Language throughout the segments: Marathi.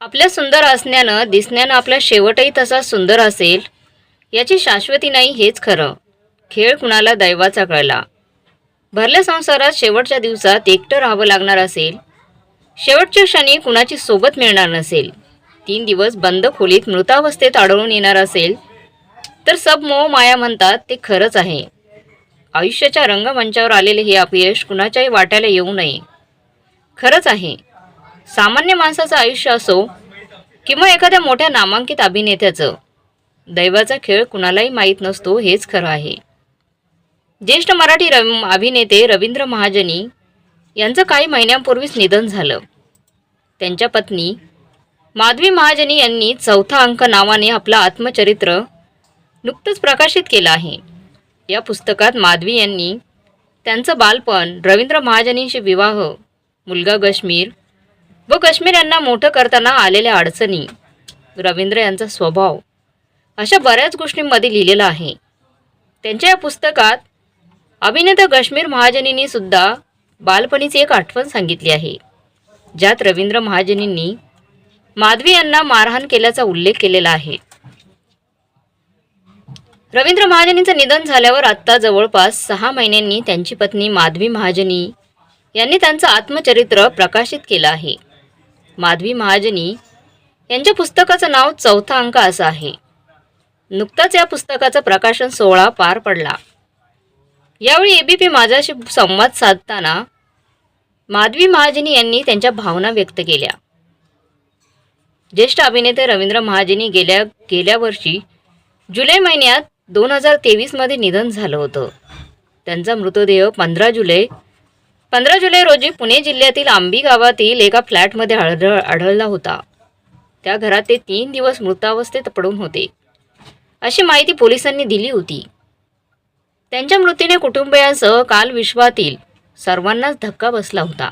आपल्या सुंदर असण्यानं दिसण्यानं आपला शेवटही तसा सुंदर असेल याची शाश्वती नाही हेच खरं. खेळ कुणाला दैवाचा कळला? भरल्या संसारात शेवटच्या दिवसात एकटं राहावं लागणार असेल. शेवटच्या क्षणी कुणाची सोबत मिळणार नसेल. तीन दिवस बंद खोलीत मृतावस्थेत आढळून येणार असेल. तर सब मोह माया म्हणतात ते खरंच आहे. आयुष्याच्या रंगमंचावर आलेले हे अपयश कुणाच्याही वाट्याला येऊ नये. खरंच आहे. सामान्य माणसाचं आयुष्य असो किंवा एखाद्या मोठ्या नामांकित अभिनेत्याचं दैवाचा खेळ कुणालाही माहीत नसतो हेच खरं आहे. ज्येष्ठ मराठी रव अभिनेते रवींद्र महाजनी यांचं काही महिन्यांपूर्वीच निधन झालं. त्यांच्या पत्नी माधवी महाजनी यांनी चौथा अंक नावाने आपलं आत्मचरित्र नुकतंच प्रकाशित केलं आहे. या पुस्तकात माधवी यांनी त्यांचं बालपण रवींद्र महाजनींशी विवाह मुलगा कश्मीर व काश्मीर यांना मोठं करताना आलेल्या अडचणी. रवींद्र यांचा स्वभाव. अशा बऱ्याच गोष्टींमध्ये लिहिलेलं आहे. त्यांच्या या पुस्तकात अभिनेता काश्मीर महाजनींनी सुद्धा बालपणीची एक आठवण सांगितली आहे. ज्यात रवींद्र महाजनींनी माधवी यांना मारहाण केल्याचा उल्लेख केलेला आहे. रवींद्र महाजनींचं निधन झाल्यावर आत्ता जवळपास सहा महिन्यांनी त्यांची पत्नी माधवी महाजनी यांनी त्यांचं आत्मचरित्र प्रकाशित केलं आहे. माधवी महाजनी यांच्या पुस्तकाचं नाव चौथा अंक असं आहे. नुकताच या पुस्तकाचं प्रकाशन सोहळा पार पडला. यावेळी ए बी पी माझ्याशी संवाद साधताना माधवी महाजनी यांनी त्यांच्या भावना व्यक्त केल्या. ज्येष्ठ अभिनेते रवींद्र महाजनी गेल्या गेल्या वर्षी जुलै महिन्यात दोन हजार तेवीसमध्ये निधन झालं होतं. त्यांचा मृतदेह पंधरा जुलै पंधरा जुलै रोजी पुणे जिल्ह्यातील आंबी गावातील एका फ्लॅटमध्ये आढळ आढळला होता. त्या घरात ते तीन दिवस मृतावस्थेत पडून होते. अशी माहिती पोलिसांनी दिली होती. त्यांच्या मृत्यूने कुटुंबियांसह काल विश्वातील सर्वांनाच धक्का बसला होता.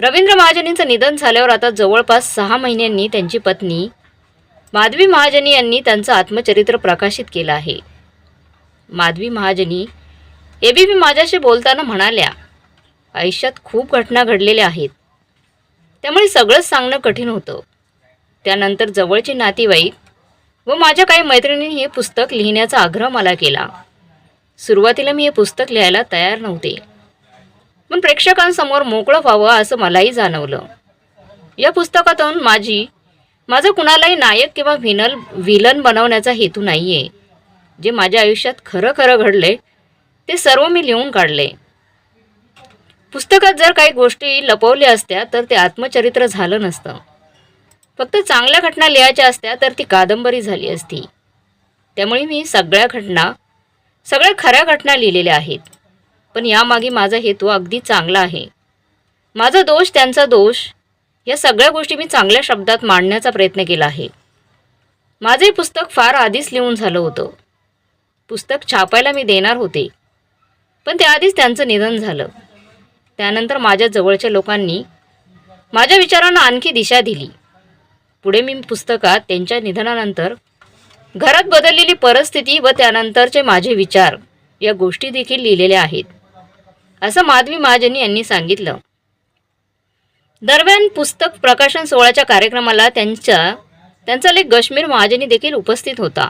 रवींद्र महाजनींचं निधन झाल्यावर आता जवळपास सहा महिन्यांनी त्यांची पत्नी माधवी महाजनी यांनी त्यांचं आत्मचरित्र प्रकाशित केलं आहे. माधवी महाजनी एबीपी माझ्याशी बोलताना म्हणाल्या आयुष्यात खूप घटना घडलेल्या आहेत. त्यामुळे सगळंच सांगणं कठीण होतं. त्यानंतर जवळचे नातेवाईक व माझ्या काही मैत्रिणींनी हे पुस्तक लिहिण्याचा आग्रह मला केला. सुरुवातीला मी हे पुस्तक लिहायला तयार नव्हते. पण प्रेक्षकांसमोर मोकळं व्हावं असं मलाही जाणवलं. या पुस्तकातून माझी माझं कुणालाही नायक किंवा व्हिनल विलन बनवण्याचा हेतू नाही आहे जे माझ्या आयुष्यात खरं खरं घडले ते सर्व मी लिहून काढले पुस्तकात जर काही गोष्टी लपवल्या असत्या तर ते आत्मचरित्र झालं नसतं. फक्त चांगल्या घटना लिहायच्या असत्या तर ती कादंबरी झाली असती. त्यामुळे मी सगळ्या घटना सगळ्या खऱ्या घटना लिहिलेल्या आहेत. पण यामागे माझा हेतू अगदी चांगला आहे. माझा दोष त्यांचा दोष या सगळ्या गोष्टी मी चांगल्या शब्दात मांडण्याचा प्रयत्न केला आहे. माझे पुस्तक फार आधीच लिहून झालं होतं. पुस्तक छापायला मी देणार होते. पण त्याआधीच त्यांचं निधन झालं. त्यानंतर माझ्या जवळच्या लोकांनी माझ्या विचारांना आणखी दिशा दिली. पुढे मी पुस्तकात त्यांच्या निधनानंतर घरात बदललेली परिस्थिती व त्यानंतरचे माझे विचार या गोष्टी देखील लिहिलेल्या आहेत. असं माधवी महाजनी यांनी सांगितलं. दरम्यान पुस्तक प्रकाशन सोहळ्याच्या कार्यक्रमाला त्यांच्या त्यांचा लेख गश्मीर महाजनी देखील उपस्थित होता.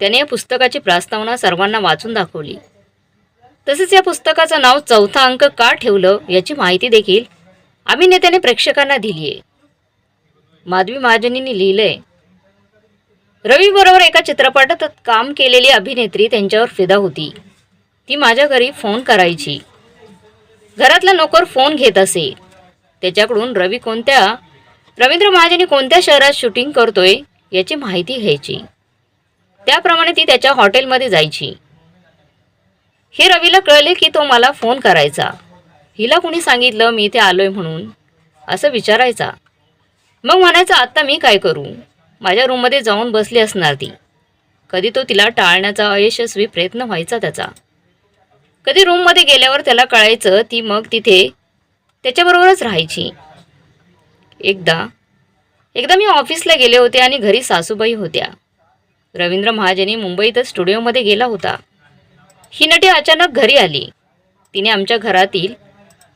त्याने या पुस्तकाची प्रस्तावना सर्वांना वाचून दाखवली. तसेच या पुस्तकाचं नाव चौथा अंक का ठेवलं याची माहिती देखील अभिनेत्याने प्रेक्षकांना दिली आहे माधवी महाजनींनी लिहिलंय रवीबरोबर एका चित्रपटात काम केलेली अभिनेत्री त्यांच्यावर फिदा होती. ती माझ्या घरी फोन करायची. घरातला नोकर फोन घेत असे. त्याच्याकडून रवी कोणत्या रवींद्र महाजनी कोणत्या शहरात शूटिंग करतोय याची माहिती घ्यायची. त्याप्रमाणे ती त्याच्या हॉटेलमध्ये जायची. हे रवीला कळले की तो मला फोन करायचा. हिला कुणी सांगितलं मी इथे आलोय म्हणून? असं विचारायचा. मग म्हणायचं आत्ता मी काय करू? माझ्या रूममध्ये जाऊन बसली असणार ती. कधी तो तिला टाळण्याचा अयशस्वी प्रयत्न व्हायचा त्याचा. कधी रूममध्ये गेल्यावर त्याला कळायचं ती मग तिथे त्याच्याबरोबरच राहायची. एकदा एकदा मी ऑफिसला गेले होते आणि घरी सासूबाई होत्या. रवींद्र महाजनी मुंबईतच स्टुडिओमध्ये गेला होता. ही नटी अचानक घरी आली. तिने आमच्या घरातील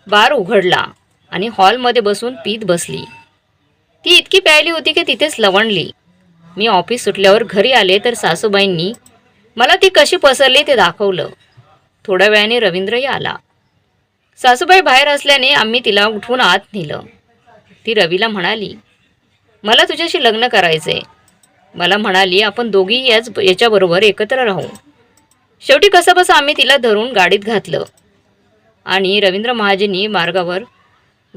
बार उघडला आणि हॉलमध्ये बसून पीत बसली. ती इतकी प्यायली होती की तिथेच लवणली. मी ऑफिस सुटल्यावर घरी आले तर सासूबाईंनी मला ती कशी पसरली ते दाखवलं. थोड्या वेळाने रवींद्रही आला. सासूबाई बाहेर असल्याने आम्ही तिला उठवून आत नेलं. ती रवीला म्हणाली मला तुझ्याशी लग्न करायचंय. मला म्हणाली आपण दोघी याच याच्याबरोबर एकत्र राहू. शेवटी कसंबसं आम्ही तिला धरून गाडीत घातलं. आणि रवींद्र महाजनी मार्गावर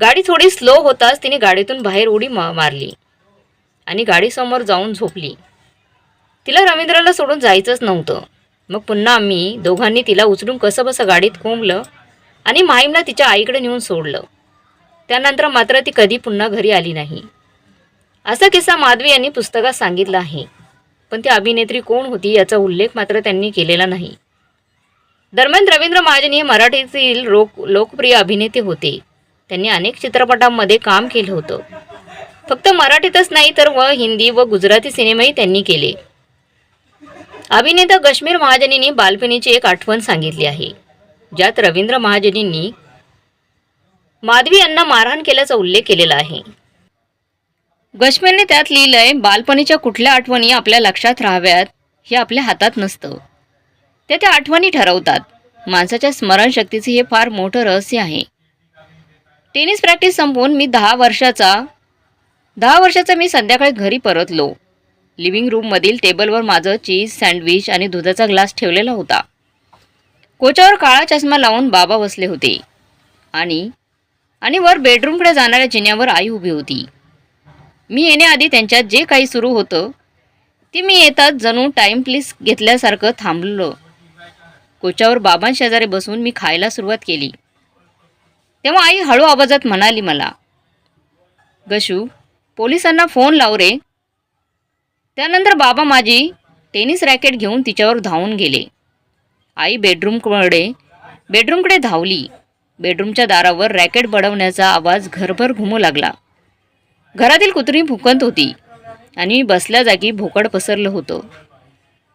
गाडी थोडी स्लो होताच तिने गाडीतून बाहेर उडी मा मारली. आणि गाडीसमोर जाऊन झोपली. तिला रवींद्रला सोडून जायचंच नव्हतं. मग पुन्हा आम्ही दोघांनी तिला उचलून कसंबसं गाडीत कोंबलं आणि माहीमला तिच्या आईकडे नेऊन सोडलं. त्यानंतर मात्र ती कधी पुन्हा घरी आली नाही. असा किस्सा माधवी यांनी पुस्तकात सांगितला आहे. पण ती अभिनेत्री कोण होती याचा उल्लेख मात्र त्यांनी केलेला नाही. दरम्यान रवींद्र महाजन हे मराठीतील लोक लोकप्रिय अभिनेते होते. त्यांनी अनेक चित्रपटांमध्ये काम केलं होतं. फक्त मराठीतच नाही तर व हिंदी व गुजराती सिनेमाही त्यांनी केले. अभिनेता कश्मीर महाजनींनी बालपणीची एक आठवण सांगितली आहे ज्यात रवींद्र महाजनींनी माधवी यांना मारहाण केल्याचा उल्लेख केलेला आहे. गश्मीरने त्यात लिहिलंय बालपणीच्या कुठल्या आठवणी आपल्या लक्षात राहाव्यात हे आपल्या हातात नसतं. ते त्या आठवणी ठरवतात. माणसाच्या स्मरणशक्तीचे हे फार मोठं रहस्य आहे. टेनिस प्रॅक्टिस संपवून मी दहा वर्षाचा दहा वर्षाचा मी संध्याकाळी घरी परतलो. लिव्हिंग रूममधील टेबलवर माझं चीज सँडविच आणि दुधाचा ग्लास ठेवलेला होता. कोचावर काळा चष्मा लावून बाबा बसले होते. आणि आणि वर बेडरूमकडे जाणाऱ्या जिन्यावर आई उभी होती. मी येण्याआधी त्यांच्यात जे काही सुरू होतं ते मी येतात जणू टाईम प्लीज घेतल्यासारखं थांबलो. कोचावर बाबांशेजारी बसून मी खायला सुरुवात केली. तेव्हा आई हळू आवाजात म्हणाली मला गशू पोलिसांना फोन लाव रे. त्यानंतर बाबा माझी टेनिस रॅकेट घेऊन तिच्यावर धावून गेले. आई बेडरूमकडे बेडरूमकडे धावली. बेडरूमच्या दारावर रॅकेट बडवण्याचा आवाज घरभर घुमू लागला. घरातील कुत्री भुकंत होती आणि बसल्या जागी भोकड पसरलं होतं.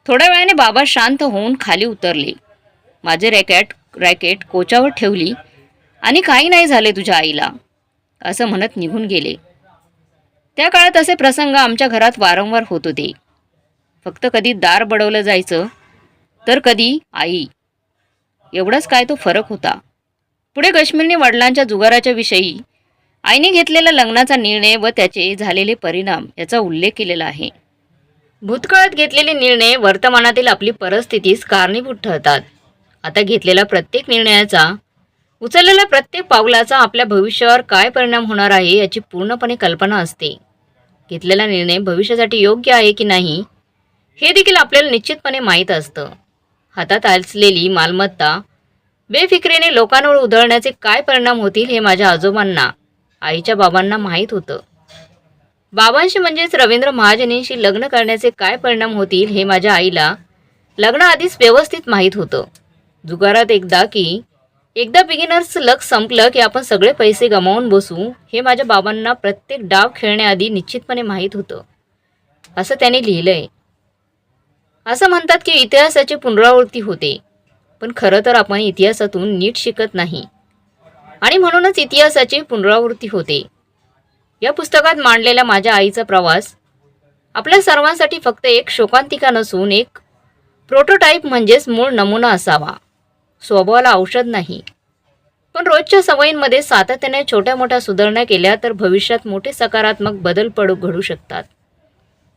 थोड्या वेळाने बाबा शांत होऊन खाली उतरले. माझे रॅकेट रॅकेट कोचावर ठेवली आणि काही नाही झाले तुझ्या आईला असं म्हणत निघून गेले. त्या काळात असे प्रसंग आमच्या घरात वारंवार होत होते. फक्त कधी दार बडवलं जायचं तर कधी आई. एवढाच काय तो फरक होता. पुढे कश्मीरने वडिलांच्या जुगाराच्या विषयी आईने घेतलेला लग्नाचा निर्णय व त्याचे झालेले परिणाम याचा उल्लेख केलेला आहे. भूतकाळात घेतलेले निर्णय वर्तमानातील आपली परिस्थितीस कारणीभूत ठरतात. आता घेतलेला प्रत्येक निर्णयाचा उचललेल्या प्रत्येक पावलाचा आपल्या भविष्यावर काय परिणाम होणार आहे याची पूर्णपणे कल्पना असते. घेतलेला निर्णय भविष्यासाठी योग्य आहे की नाही हे देखील आपल्याला निश्चितपणे माहीत असतं. हातात असलेली मालमत्ता बेफिक्रीने लोकांवर उधळण्याचे काय परिणाम होतील हे माझ्या आजोबांना आईच्या बाबांना माहीत होतं. बाबांशी म्हणजेच रवींद्र महाजनींशी लग्न करण्याचे काय परिणाम होतील हे माझ्या आईला लग्नाआधीच व्यवस्थित माहीत होतं. जुगारात एकदा की एकदा बिगिनर्स लक संपलं की आपण सगळे पैसे गमावून बसू हे माझ्या बाबांना प्रत्येक डाव खेळण्याआधी निश्चितपणे माहीत होतं. असं त्याने लिहिलंय. असं म्हणतात की इतिहासाची पुनरावृत्ती होते. पण खरं तर आपण इतिहासातून नीट शिकत नाही. आणि म्हणूनच इतिहासाची पुनरावृत्ती होते. या पुस्तकात मांडलेला माझ्या आईचा प्रवास आपल्या सर्वांसाठी फक्त एक शोकांतिका नसून एक प्रोटोटाईप म्हणजेच मूळ नमुना असावा. स्वभावाला औषध नाही. पण रोजच्या सवयींमध्ये सातत्याने छोट्या मोठ्या सुधारणा केल्या तर भविष्यात मोठे सकारात्मक बदल पडू घडू शकतात.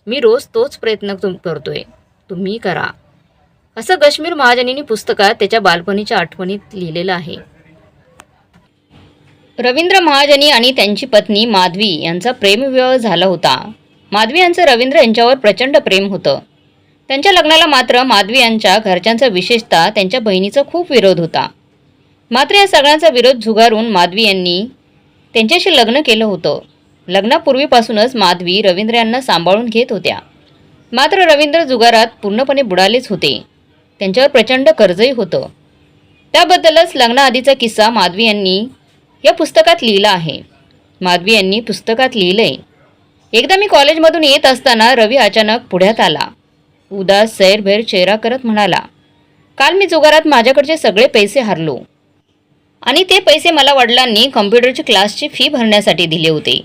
मी रोज तोच प्रयत्न तुम करतोय. तुम्ही करा. असं कश्मीर महाजनीनी पुस्तकात त्याच्या बालपणीच्या आठवणीत लिहिलेलं आहे. रवींद्र महाजनी आणि त्यांची पत्नी माधवी यांचा प्रेमविवाह झाला होता. माधवी यांचं रवींद्र यांच्यावर प्रचंड प्रेम होतं. त्यांच्या लग्नाला मात्र माधवी यांच्या घरच्यांचा विशेषतः त्यांच्या बहिणीचा खूप विरोध होता. मात्र या सगळ्यांचा विरोध झुगारून माधवी यांनी त्यांच्याशी लग्न केलं होतं. लग्नापूर्वीपासूनच माधवी रवींद्र यांना सांभाळून घेत होत्या. मात्र रवींद्र जुगारात पूर्णपणे बुडालेच होते. त्यांच्यावर प्रचंड कर्जही होतं. त्याबद्दलच लग्नाआधीचा किस्सा माधवी यांनी या पुस्तकात लिहिलं आहे. माधवी यांनी पुस्तकात लिहिलंय. एकदा मी कॉलेजमधून येत असताना रवी अचानक पुढ्यात आला. उदास सैरभैर चेहरा करत म्हणाला काल मी जुगारात माझ्याकडचे सगळे पैसे हरलो. आणि ते पैसे मला वडिलांनी कम्प्युटरची क्लासची फी भरण्यासाठी दिले होते.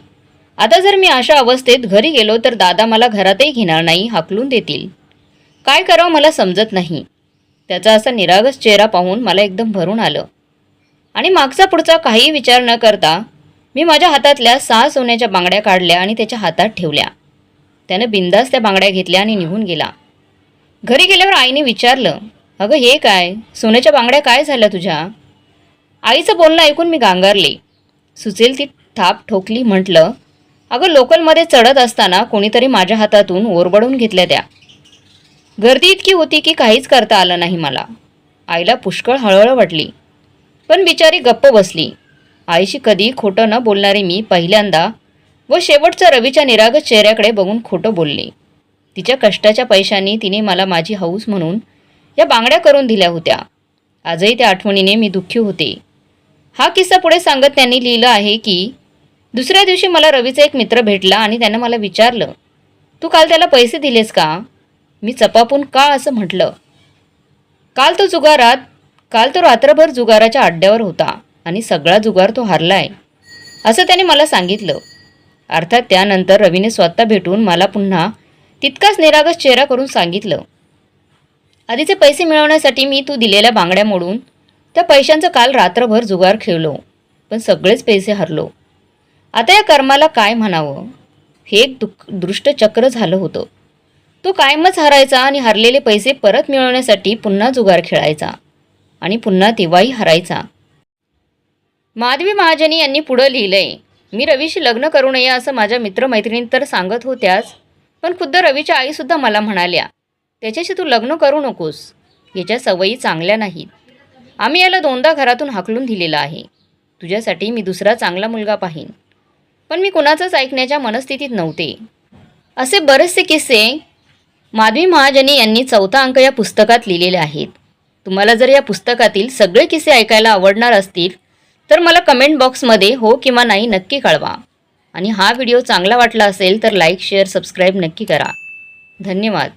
आता जर मी अशा अवस्थेत घरी गेलो तर दादा मला घरातही घेणार नाही हाकलून देतील. काय करावं मला समजत नाही. त्याचा असा निरागस चेहरा पाहून मला एकदम भरून आलं. आणि मागचा पुढचा काही विचार न करता मी माझ्या हातातल्या सहा सोन्याच्या बांगड्या काढल्या आणि त्याच्या हातात ठेवल्या. त्यानं बिंदास त्या बांगड्या घेतल्या आणि निघून गेला. घरी गेल्यावर आईने विचारलं अगं हे काय? सोन्याच्या बांगड्या काय झाल्या तुझ्या? आईचं बोलणं ऐकून मी गांगारले. सुचेल ती थाप ठोकली म्हटलं अगं लोकलमध्ये चढत असताना कोणीतरी माझ्या हातातून ओरबडून घेतल्या त्या. गर्दी इतकी होती की काहीच करता आलं नाही मला. आईला पुष्कळ हळहळ वाटली. पण बिचारी गप्प बसली. आईशी कधी खोटं न बोलणारी मी पहिल्यांदा व शेवटचा रवीच्या निरागस चेहऱ्याकडे बघून खोटं बोलले. तिच्या कष्टाच्या पैशांनी तिने मला माझी हौस म्हणून या बांगड्या करून दिल्या होत्या. आजही त्या आठवणीने मी दुःखी होते. हा किस्सा पुढे सांगत त्यांनी लिहिलं आहे की दुसऱ्या दिवशी मला रवीचा एक मित्र भेटला आणि त्यानं मला विचारलं तू काल त्याला पैसे दिलेस का? मी चपापून का असं म्हटलं? काल तो जुगारात काल तो रात्रभर जुगाराच्या अड्ड्यावर होता आणि सगळा जुगार तो हारलाय असं त्याने मला सांगितलं. अर्थात त्यानंतर रवीने स्वतः भेटून मला पुन्हा तितकाच निरागस चेहरा करून सांगितलं. आधीचे पैसे मिळवण्यासाठी मी तू दिलेल्या बांगड्या मोडून त्या पैशांचं काल रात्रभर जुगार खेळलो पण सगळेच पैसे हरलो. आता या कर्माला काय म्हणावं? हे एक दुःख दृष्टचक्र झालं होतं. तो कायमच हरायचा आणि हरलेले पैसे परत मिळवण्यासाठी पुन्हा जुगार खेळायचा. आणि पुन्हा तेव्हाही हरायचा. माधवी महाजनी यांनी पुढं लिहिलंय मी रवीशी लग्न करू नये असं माझ्या मित्रमैत्रिणी तर सांगत होत्याच पण खुद्द रवीच्या आईसुद्धा मला म्हणाल्या त्याच्याशी तू लग्न करू नकोस याच्या सवयी चांगल्या नाहीत. आम्ही याला दोनदा घरातून हाकलून दिलेला आहे. तुझ्यासाठी मी दुसरा चांगला मुलगा पाहीन. पण मी कुणाचंच ऐकण्याच्या मनस्थितीत नव्हते. असे बरेचसे किस्से माधवी महाजनी यांनी चौथा अंक या पुस्तकात लिहिलेले आहेत. तुम्हाला जर या पुस्तकातील सगळे किस्से ऐकायला आवडणार असतील तर मला कमेंट बॉक्समध्ये हो किंवा नाही नक्की कळवा. आणि हा व्हिडिओ चांगला वाटला असेल तर लाईक शेअर सबस्क्राईब नक्की करा. धन्यवाद.